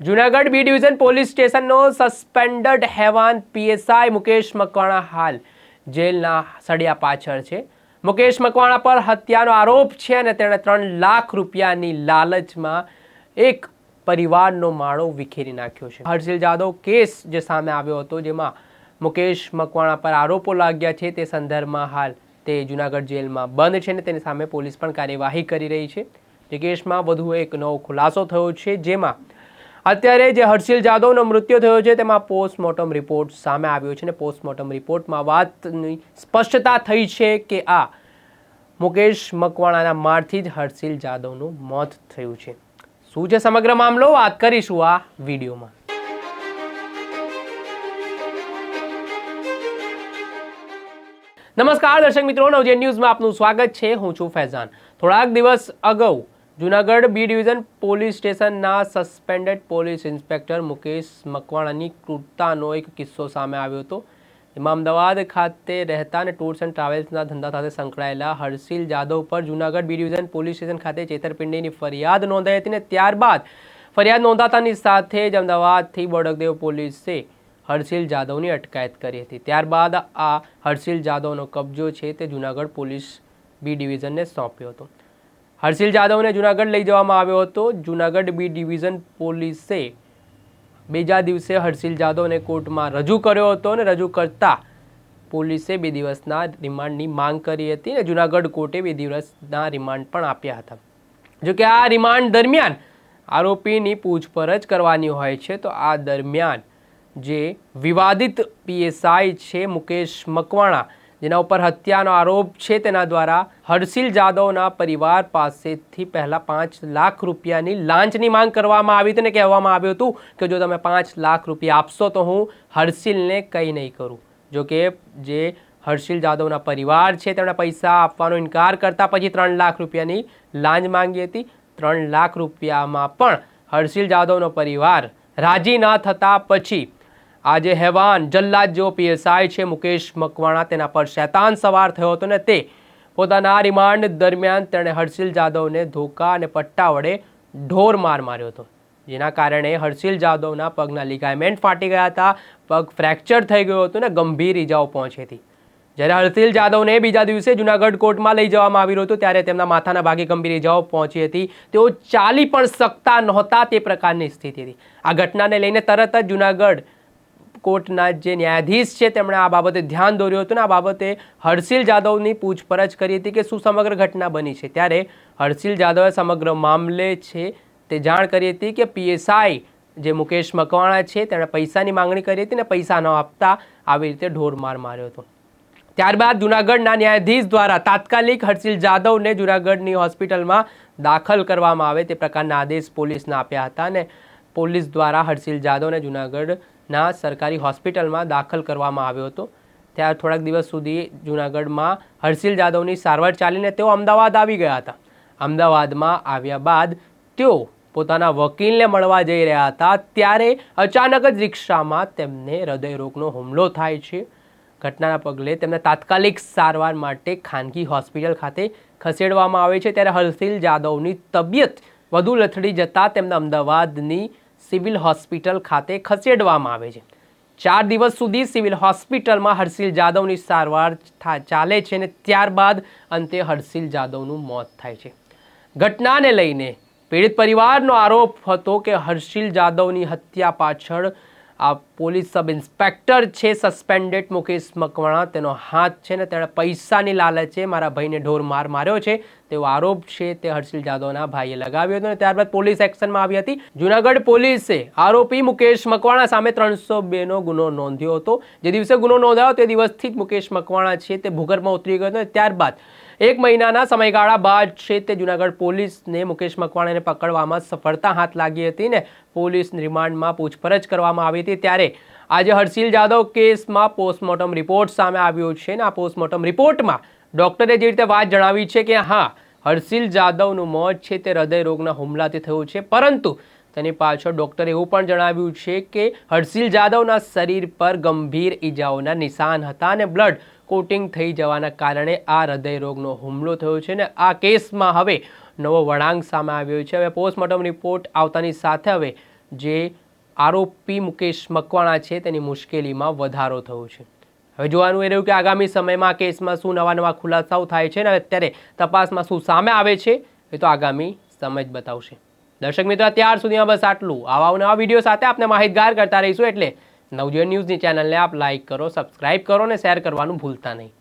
Junagadh B division police સ્ટેશનનો suspended હેવાન PSI Mukesh Makwana હાલ જેલના સળિયા પાછળ છે. મુકેશ મકવાણા પર હત્યાનો આરોપ છે અને તેણે ત્રણ લાખ રૂપિયાની લાલચમાં એક પરિવારનો માળો વિખેરી નાખ્યો છે. હર્ષિલ જાદવ કેસ જે સામે આવ્યો હતો, જેમાં મુકેશ મકવાણા પર આરોપો લાગ્યા છે, તે સંદર્ભમાં હાલ તે જુનાગઢ જેલમાં બંધ છે અને તેની સામે પોલીસ પણ કાર્યવાહી કરી રહી છે. જે કેસમાં વધુ એક નવો ખુલાસો થયો છે, જેમાં અત્યારે જે હર્ષિલ જાદવનો મૃત્યુ થયો છે, તેમાં પોસ્ટમોર્ટમ રિપોર્ટ સામે આવ્યો છે અને પોસ્ટમોર્ટમ રિપોર્ટમાં વાતની સ્પષ્ટતા થઈ છે કે આ મુકેશ મકવાણાના મારથી જ હર્ષિલ જાદવનું મોત થયું છે. શું છે સમગ્ર મામલો? વાત કરીશું આ વિડીયોમાં. નમસ્કાર, દર્શક મિત્રો. નવજે ન્યૂઝમાં આપનું સ્વાગત છે. હું છું ફૈઝાન. થોડાક દિવસ અગાઉ જુનાગઢ બી ડિવિઝન પોલીસ સ્ટેશનના સસ્પેન્ડેડ પોલીસ ઇન્સ્પેક્ટર મુકેશ મકવાણાની ક્રૂરતાનો એક કિસ્સો સામે આવ્યો હતો. એમાં અમદાવાદ ખાતે રહેતા અને ટૂર્સ એન્ડ ટ્રાવેલ્સના ધંધા સાથે સંકળાયેલા હર્ષિલ જાદવ પર Junagadh B division police station ખાતે છેતરપિંડીની ફરિયાદ નોંધાઈ હતી અને ત્યારબાદ ફરિયાદ નોંધાતાની સાથે જ અમદાવાદથી બોડકદેવ પોલીસે હર્ષિલ જાદવની અટકાયત કરી હતી. ત્યારબાદ આ હર્ષિલ જાદવનો કબજો છે તે જુનાગઢ પોલીસ બી ડિવિઝનને સોંપ્યો હતો. હર્ષિલ જાદવને જુનાગઢ લઈ જવામાં આવ્યો હતો. જુનાગઢ બી ડિવિઝન પોલીસે બીજા દિવસે હર્ષિલ જાદવને કોર્ટમાં રજૂ કર્યો હતો અને રજૂ કરતા પોલીસે બે દિવસના રિમાન્ડની માંગ કરી હતી અને જુનાગઢ કોર્ટે બે દિવસના રિમાન્ડ પણ આપ્યા હતા. જોકે આ રિમાન્ડ દરમિયાન આરોપીની પૂછપરછ કરવાની હોય છે, તો આ દરમિયાન જે વિવાદિત પીએસઆઈ છે મુકેશ મકવાણા જેના ઉપર હત્યાનો આરોપ છે તેના દ્વારા હર્ષિલ જાદવના પરિવાર પાસેથી પહેલાં પાંચ લાખ રૂપિયાની લાંચની માંગ કરવામાં આવી હતી અને કહેવામાં આવ્યું હતું કે જો તમે પાંચ લાખ રૂપિયા આપશો તો હું હર્ષિલને કંઈ નહીં કરું. જો કે જે હર્ષિલ જાદવના પરિવાર છે તેમણે પૈસા આપવાનો ઇનકાર કરતા પછી ત્રણ લાખ રૂપિયાની લાંચ માંગી હતી. ત્રણ લાખ રૂપિયામાં પણ હર્ષિલ જાદવનો પરિવાર રાજી ન થતા પછી આજે હેવાન જલ્લાદ જેવો પીએસઆઈ છે, મુકેશ મકવાણા. તેના પર શૈતાન સવાર થયો હતો ને તે પોતાના રિમાન્ડ દરમિયાન તેણે હર્ષિલ જાદવને ધોકા અને પટ્ટા વડે ઢોર માર માર્યો હતો. જેના કારણે હર્ષિલ જાદવના પગના લિગામેન્ટ ફાટી ગયા હતા. પગ ફ્રેક્ચર થઈ ગયો હતો ને ગંભીર ઈજાઓ પહોંચી હતી. જ્યારે હર્ષિલ જાદવને બીજા દિવસે જુનાગઢ કોર્ટમાં લઈ જવામાં આવ્યું હતું, ત્યારે તેમના માથાના ભાગે ગંભીર ઈજાઓ પહોંચી હતી. તેઓ ચાલી પણ શકતા નહોતા તે પ્રકારની સ્થિતિ હતી. આ ઘટનાને લઈને તરત જ જુનાગઢ કોર્ટના જે ન્યાયાધીશ છે, તેમણે આ બાબતે ધ્યાન દોર્યું હતું ને આ બાબતે હર્ષિલ જાદવની પૂછપરછ કરી હતી કે શું સમગ્ર ઘટના બની છે. ત્યારે હર્ષિલ જાદવે સમગ્ર મામલે છે તે જાણ કરી હતી કે પીએસઆઈ જે મુકેશ મકવાણા છે, તેણે પૈસાની માંગણી કરી હતી ને પૈસા ન આપતા આવી રીતે ઢોરમાર માર્યો હતો. ત્યારબાદ જુનાગઢના ન્યાયાધીશ દ્વારા તાત્કાલિક હર્ષિલ જાદવને જુનાગઢની હોસ્પિટલમાં દાખલ કરવામાં આવે તે પ્રકારના આદેશ પોલીસને આપ્યા હતા અને પોલીસ દ્વારા હર્ષિલ જાદવને જુનાગઢના સરકારી હોસ્પિટલમાં દાખલ કરવામાં આવ્યો હતો. ત્યાં થોડાક દિવસ સુધી જુનાગઢમાં હર્ષિલ જાદવની સારવાર ચાલીને તેઓ અમદાવાદ આવી ગયા હતા. અમદાવાદમાં આવ્યા બાદ તેઓ પોતાના વકીલને મળવા જઈ રહ્યા હતા. ત્યારે અચાનક જ રિક્ષામાં તેમને હૃદયરોગનો હુમલો થાય છે. ઘટનાના પગલે તેમને તાત્કાલિક સારવાર માટે ખાનગી હોસ્પિટલ ખાતે ખસેડવામાં આવે છે. ત્યારે હર્ષિલ જાદવની તબિયત વધુ લથડી જતાં તેમને અમદાવાદની સિવિલ હોસ્પિટલ ખાતે ખસેડવામાં આવે છે. ચાર દિવસ સુધી સિવિલ હોસ્પિટલમાં હર્ષિલ જાદવની સારવાર ચાલે છે અને ત્યારબાદ અંતે હર્ષિલ જાદવનું મોત થાય છે. ઘટનાને લઈને પીડિત પરિવારનો આરોપ હતો કે હર્ષિલ જાદવની હત્યા પાછળ આ પોલીસ સબ ઇન્સ્પેક્ટર છે, સસ્પેન્ડેડ મુકેશ મકવાણા. તેનો હાથ છે ને તેણે પૈસાની લાલચે મારા ભાઈને ઢોર માર માર્યો છે. તેવો આરોપ છે તે હર્ષિલ જાદવના ભાઈએ લગાવ્યો હતો અને ત્યારબાદ પોલીસ એક્શનમાં આવી હતી. જુનાગઢ પોલીસે આરોપી મુકેશ મકવાણા સામે ત્રણસો બેનો ગુનો નોંધ્યો હતો. જે દિવસે ગુનો નોંધાયો તે દિવસથી જ મુકેશ મકવાણા છે તે ભૂગર્ભમાં ઉતરી ગયો હતો ત્યારબાદ એક મહિનાના સમયગાળા બાદ છે તે જુનાગઢ પોલીસને મુકેશ મકવાણાને પકડવામાં સફળતા હાથ લાગી હતી ને પોલીસ રિમાન્ડમાં પૂછપરછ કરવામાં આવી હતી. ત્યારે આજે હર્ષિલ જાદવ કેસમાં પોસ્ટમોર્ટમ રિપોર્ટ સામે આવ્યો છે ને આ પોસ્ટમોર્ટમ રિપોર્ટમાં ડૉક્ટરે જે રીતે વાત જણાવી છે કે હા, હર્ષિલ જાદવનું મોત છે તે હૃદયરોગના હુમલાથી થયું છે, પરંતુ તેની પાછળ ડૉક્ટરે એવું પણ જણાવ્યું છે કે હર્ષિલ જાદવના શરીર પર ગંભીર ઈજાઓના નિશાન હતા અને બ્લડ કોટિંગ થઈ જવાના કારણે આ હૃદયરોગનો હુમલો થયો છે ને આ કેસમાં હવે નવો વળાંક સામે આવ્યો છે. હવે પોસ્ટમોર્ટમ રિપોર્ટ આવતાની સાથે હવે જે આરોપી મુકેશ મકવાણા છે તેની મુશ્કેલીમાં વધારો થયો છે. હવે જોવાનું એ રહ્યું કે આગામી સમયમાં કેસમાં શું નવા નવા ખુલાસાઓ થાય છે અને અત્યારે તપાસમાં શું સામે આવે છે, એ તો આગામી સમય જ બતાવશે. દર્શક મિત્રો, અત્યાર સુધીમાં બસ આટલું. આવા નવા વીડિયો સાથે આપને માહિતગાર કરતા રહીશું એટલે નવજીવન ન્યૂઝની ચેનલને આપ લાઇક કરો સબસ્ક્રાઇબ કરો અને શેર કરવાનું ભૂલતા નહીં.